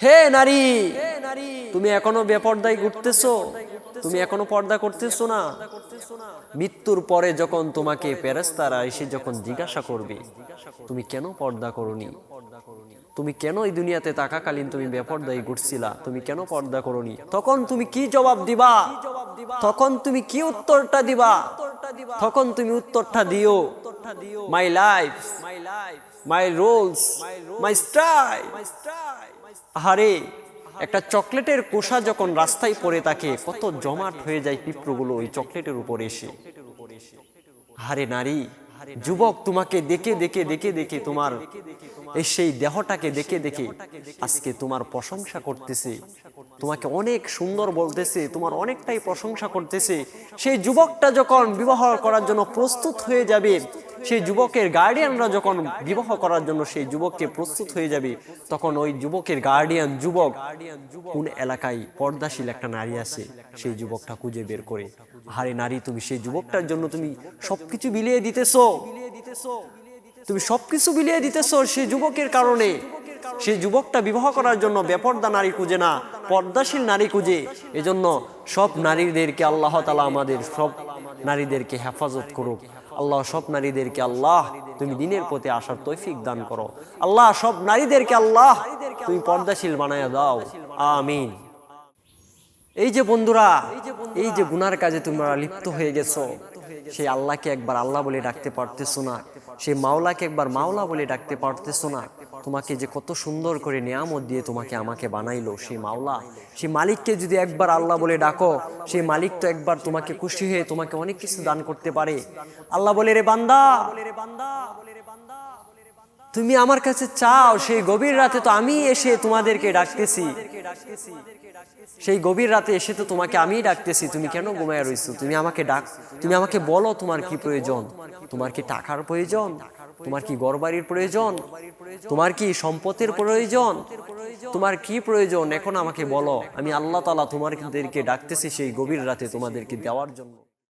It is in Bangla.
হে নারী, তুমি এখনও বেপর্দায় ঘুরতেছো, তুমি এখনও পর্দা করতেছো না। মৃত্যুর পরে যখন তোমাকে পেরেস্তারা এসে যখন জিজ্ঞাসা করবে, তুমি কেন পর্দা করনি? তুমি কেন এই দুনিয়াতে থাকাকালীন তুমি বেপর্দায় ঘুরছিলা? তুমি কেন পর্দা করনি? তখন তুমি কি জবাব দিবা? তখন তুমি কি উত্তরটা দিবা? তখন তুমি উত্তরটা দিও। My life my rules my style আহারে, একটা চকলেটের কোষা যখন রাস্তায় পড়ে থাকে কত জমাট হয়ে যায় পিঁপড়গুলো ওই চকলেটের উপর এসে। হারে নারী যুবক, তোমাকে দেখে দেখে দেখে দেখে তোমার এই সেই দেহটাকে দেখে দেখে আজকে তোমার প্রশংসা করতেছে। তোমাকে অনেক সুন্দর বলতেছে, তোমার অনেকটাই প্রশংসা করতেছে। সেই যুবকটা যখন বিবাহ করার জন্য প্রস্তুত হয়ে যাবে সেই যুবকের গার্ডিয়ানরা যখন বিবাহ করার জন্য সেই যুবককে প্রস্তুত হয়ে যাবে, তখন ওই যুবকের গার্ডিয়ান যুবক কোন এলাকায় পর্দাশীল একটা নারী আছে, সেই যুবকটা খুঁজে বের করে। হারে নারী, তুমি সেই যুবকটার জন্য তুমি সবকিছু বিলিয়ে দিতেছো। তুমি সবকিছু বিলিয়ে দিতেছো সেই যুবকের কারণে। সেই যুবকটা বিবাহ করার জন্য বেপর্দা নারী খুঁজে না, পর্দাশীল নারী খুঁজে। এজন্য সব নারীদেরকে আল্লাহ তালা আমাদের সব নারীদেরকে হেফাজত করুক। আল্লাহ সব নারীদেরকে আল্লাহ, তুমি দিনের প্রতি আসার তৈফিক দান করো। আল্লাহ সব নারীদেরকে আল্লাহ, তুমি পর্দাশীল বানায় দাও। আমিন। এই যে বন্ধুরা, এই যে গুনার কাজে তোমরা লিপ্ত হয়ে গেছো, সেই আল্লাহকে একবার আল্লাহ বলে ডাকতে পারতেছো না, সেই মাওলাকে একবার মাওলা বলে ডাকতে পারতেছো না। তোমাকে যে কত সুন্দর করে নিয়ামত দিয়ে তোমাকে আমাকে বানাইলো, সেই মাওলা, সেই মালিককে যদি একবার আল্লাহ বলে ডাকো, সেই মালিক তো একবার তোমাকে খুশি হয়ে তোমাকে অনেক কিছু দান করতে পারে। আল্লাহ বলে, রে বান্দা, তুমি আমার কাছে চাও, সেই গভীর রাতে তো আমি এসে তোমাদেরকে ডাকতেছি। সেই গভীর রাতে এসে তো তোমাকে আমিই ডাকতেছি। তুমি কেন ঘুমায় রইছো? তুমি আমাকে ডাক, তুমি আমাকে বলো তোমার কি প্রয়োজন? তোমার কি টাকার প্রয়োজন? তোমার কি গড়বাড়ির প্রয়োজন? তোমার কি সম্পদের প্রয়োজন? তোমার কি প্রয়োজন? এখন আমাকে বলো। আমি আল্লাহ তালা তোমাদেরকে ডাকতেছি সেই গভীর রাতে তোমাদেরকে দেওয়ার জন্য।